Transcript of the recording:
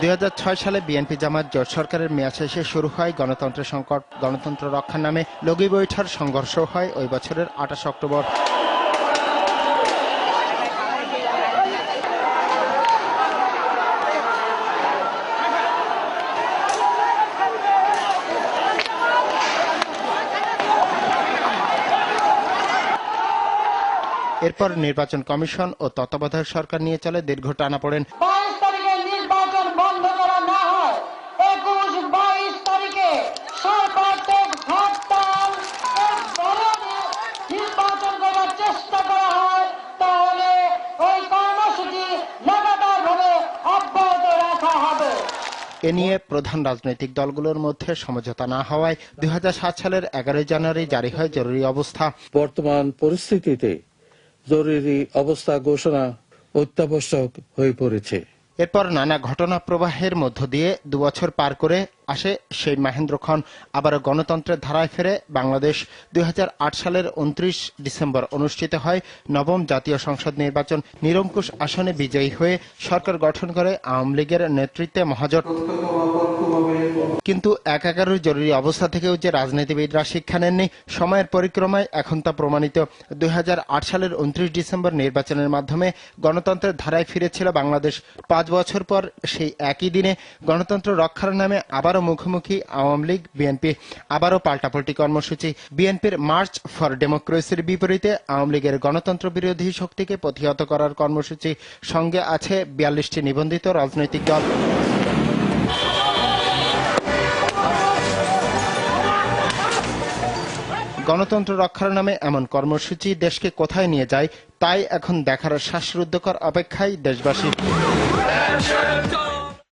দুই হাজার ছয় সালে বিএনপি জামাত জোট সরকারের মেয়াদ শেষে শুরু হয় গণতন্ত্রের সংকট। গণতন্ত্র রক্ষার নামে লগি বৈঠার সংঘর্ষ হয় ওই বছরের আঠাশ অক্টোবর। এরপর নির্বাচন কমিশন ও তত্ত্বাবধায়ক সরকার নিয়ে চলে দীর্ঘ টানাপোড়েন বাইশ এ নিয়ে প্রধান রাজনৈতিক দলগুলোর মধ্যে সমঝোতা না হওয়ায় দু হাজার সাত সালের এগারোই জানুয়ারি জারি হয় জরুরি অবস্থা। বর্তমান পরিস্থিতিতে জরুরি অবস্থা ঘোষণা অত্যাবশ্যক হয়ে পড়েছে। এরপর নানা ঘটনা প্রবাহের মধ্য দিয়ে দুবছর পার করে আসে সেই মহেন্দ্র খন। আবারও গণতন্ত্রের ধারায় ফেরে বাংলাদেশ। দুই হাজার আট সালের উনত্রিশ ডিসেম্বর অনুষ্ঠিত হয় নবম জাতীয় সংসদ নির্বাচন। নিরঙ্কুশ আসনে বিজয়ী হয়ে সরকার গঠন করে আওয়ামী লীগের নেতৃত্বে মহাজোট। কিন্তু এক এগারোর জরুরি অবস্থা থেকেও যে রাজনীতিবিদরা শিক্ষা নেননি, সময়ের পরিক্রমায় এখন তা প্রমাণিত। দুই হাজার আট সালের উনত্রিশ ডিসেম্বর নির্বাচনের মাধ্যমে গণতন্ত্রের ধারায় ফিরেছিল বাংলাদেশ। পাঁচ বছর পর সেই একই দিনে গণতন্ত্র রক্ষার নামে আবারও মুখোমুখি আওয়ামী লীগ, বিএনপি আবারও পাল্টাপাল্টি কর্মসূচি। বিএনপির মার্চ ফর ডেমোক্রেসির বিপরীতে আওয়ামী লীগের গণতন্ত্র বিরোধী শক্তিকে প্রতিহত করার কর্মসূচি সঙ্গে আছে বিয়াল্লিশটি নিবন্ধিত রাজনৈতিক দল। গণতন্ত্র রক্ষার নামে এমন কর্মসূচি দেশকে কোথায় নিয়ে যায়, তাই এখন দেখার শ্বাসরুদ্ধকর অপেক্ষায় দেশবাসী।